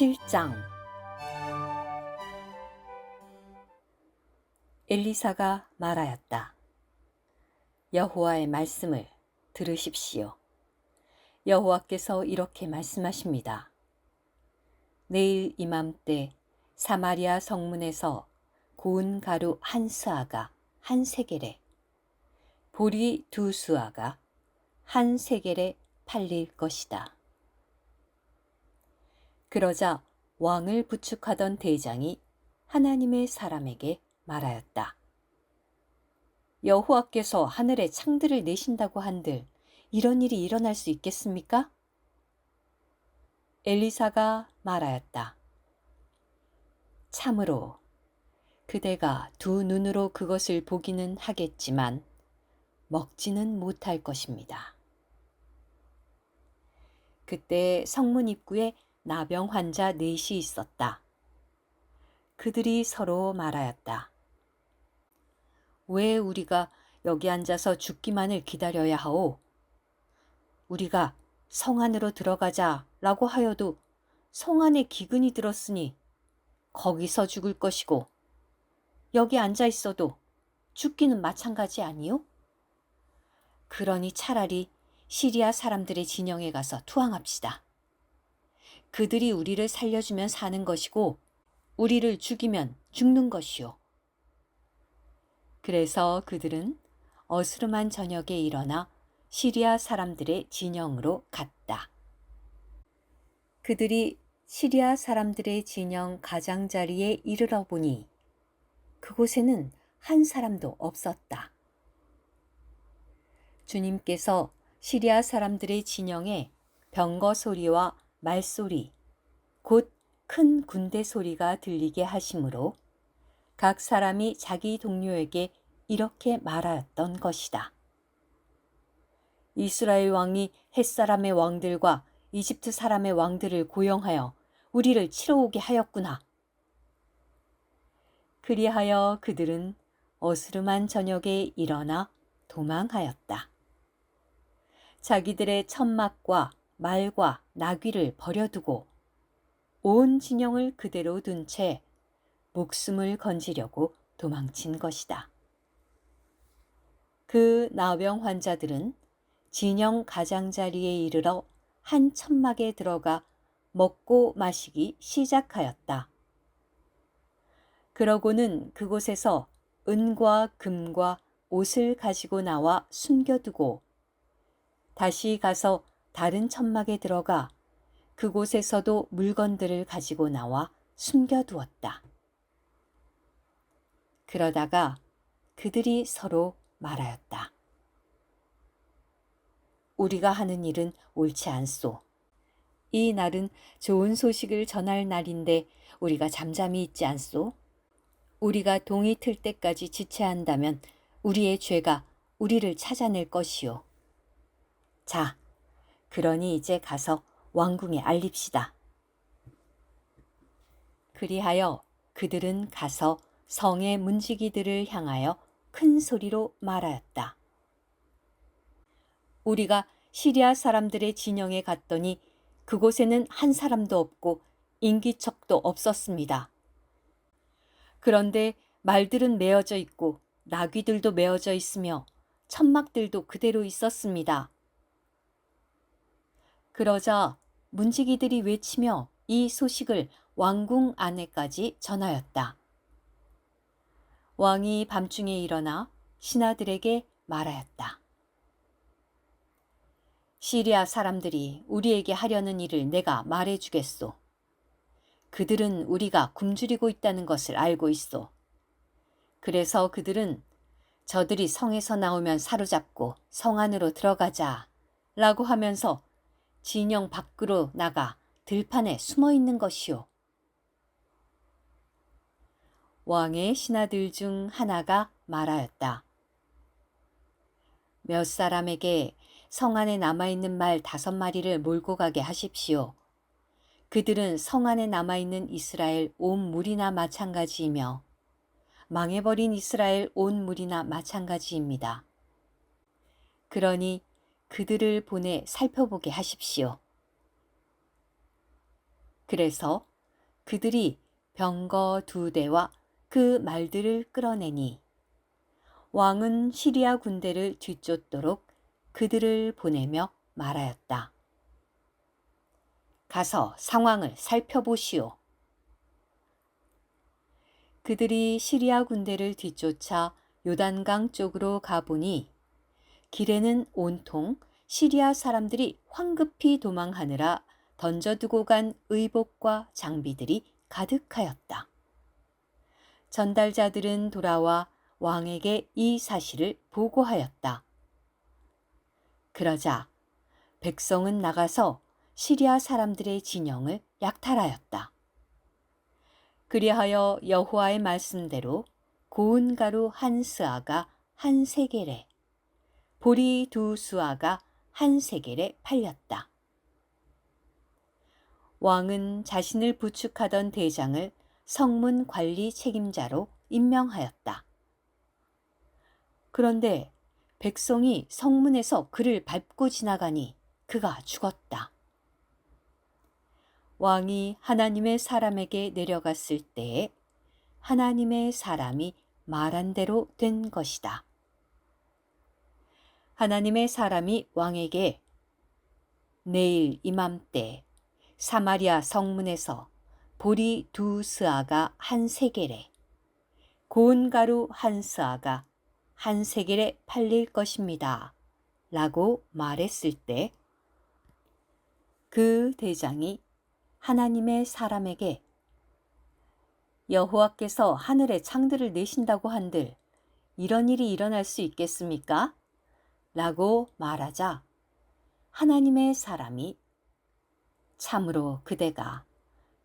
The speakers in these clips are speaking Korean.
7장 엘리사가 말하였다. 여호와의 말씀을 들으십시오. 여호와께서 이렇게 말씀하십니다. 내일 이맘때 사마리아 성문에서 고운 가루 한 스아가 한 세겔에 보리 두 수아가 한 세겔에 팔릴 것이다. 그러자 왕을 부축하던 대장이 하나님의 사람에게 말하였다. 여호와께서 하늘에 창들을 내신다고 한들 이런 일이 일어날 수 있겠습니까? 엘리사가 말하였다. 참으로 그대가 두 눈으로 그것을 보기는 하겠지만 먹지는 못할 것입니다. 그때 성문 입구에 나병 환자 넷이 있었다. 그들이 서로 말하였다. 왜 우리가 여기 앉아서 죽기만을 기다려야 하오? 우리가 성 안으로 들어가자 라고 하여도 성 안에 기근이 들었으니 거기서 죽을 것이고 여기 앉아 있어도 죽기는 마찬가지 아니요? 그러니 차라리 시리아 사람들의 진영에 가서 투항합시다. 그들이 우리를 살려주면 사는 것이고 우리를 죽이면 죽는 것이요. 그래서 그들은 어스름한 저녁에 일어나 시리아 사람들의 진영으로 갔다. 그들이 시리아 사람들의 진영 가장자리에 이르러 보니 그곳에는 한 사람도 없었다. 주님께서 시리아 사람들의 진영에 병거 소리와 말소리, 곧 큰 군대 소리가 들리게 하심으로 각 사람이 자기 동료에게 이렇게 말하였던 것이다. 이스라엘 왕이 햇사람의 왕들과 이집트 사람의 왕들을 고용하여 우리를 치러 오게 하였구나. 그리하여 그들은 어스름한 저녁에 일어나 도망하였다. 자기들의 천막과 말과 나귀를 버려두고 온 진영을 그대로 둔 채 목숨을 건지려고 도망친 것이다. 그 나병 환자들은 진영 가장자리에 이르러 한 천막에 들어가 먹고 마시기 시작하였다. 그러고는 그곳에서 은과 금과 옷을 가지고 나와 숨겨두고 다시 가서 다른 천막에 들어가 그곳에서도 물건들을 가지고 나와 숨겨두었다. 그러다가 그들이 서로 말하였다. 우리가 하는 일은 옳지 않소. 이 날은 좋은 소식을 전할 날인데 우리가 잠잠히 있지 않소? 우리가 동이 틀 때까지 지체한다면 우리의 죄가 우리를 찾아낼 것이요. 자, 그러니 이제 가서 왕궁에 알립시다. 그리하여 그들은 가서 성의 문지기들을 향하여 큰 소리로 말하였다. 우리가 시리아 사람들의 진영에 갔더니 그곳에는 한 사람도 없고 인기척도 없었습니다. 그런데 말들은 메어져 있고 나귀들도 메어져 있으며 천막들도 그대로 있었습니다. 그러자 문지기들이 외치며 이 소식을 왕궁 안에까지 전하였다. 왕이 밤중에 일어나 신하들에게 말하였다. 시리아 사람들이 우리에게 하려는 일을 내가 말해주겠소. 그들은 우리가 굶주리고 있다는 것을 알고 있소. 그래서 그들은 저들이 성에서 나오면 사로잡고 성 안으로 들어가자 라고 하면서 진영 밖으로 나가 들판에 숨어 있는 것이오. 왕의 신하들 중 하나가 말하였다. 몇 사람에게 성 안에 남아있는 말 다섯 마리를 몰고 가게 하십시오. 그들은 성 안에 남아있는 이스라엘 온 무리나 마찬가지이며 망해버린 이스라엘 온 무리나 마찬가지입니다. 그러니 그들을 보내 살펴보게 하십시오. 그래서 그들이 병거 두 대와 그 말들을 끌어내니 왕은 시리아 군대를 뒤쫓도록 그들을 보내며 말하였다. 가서 상황을 살펴보시오. 그들이 시리아 군대를 뒤쫓아 요단강 쪽으로 가보니 길에는 온통 시리아 사람들이 황급히 도망하느라 던져두고 간 의복과 장비들이 가득하였다. 전달자들은 돌아와 왕에게 이 사실을 보고하였다. 그러자 백성은 나가서 시리아 사람들의 진영을 약탈하였다. 그리하여 여호와의 말씀대로 고운 가루 한 스아가 한 세겔에 보리 두 수아가 한 세겔에 팔렸다. 왕은 자신을 부축하던 대장을 성문 관리 책임자로 임명하였다. 그런데 백성이 성문에서 그를 밟고 지나가니 그가 죽었다. 왕이 하나님의 사람에게 내려갔을 때에 하나님의 사람이 말한 대로 된 것이다. 하나님의 사람이 왕에게 내일 이맘때 사마리아 성문에서 보리 두 스아가 한 세겔에 고운 가루 한 스아가 한 세겔에 팔릴 것입니다. 라고 말했을 때 그 대장이 하나님의 사람에게 여호와께서 하늘에 창들을 내신다고 한들 이런 일이 일어날 수 있겠습니까? 라고 말하자 하나님의 사람이 참으로 그대가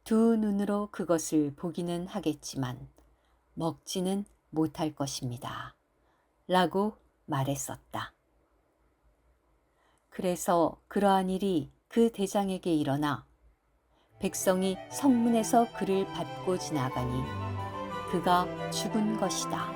두 눈으로 그것을 보기는 하겠지만 먹지는 못할 것입니다. 라고 말했었다. 그래서 그러한 일이 그 대장에게 일어나 백성이 성문에서 그를 밟고 지나가니 그가 죽은 것이다.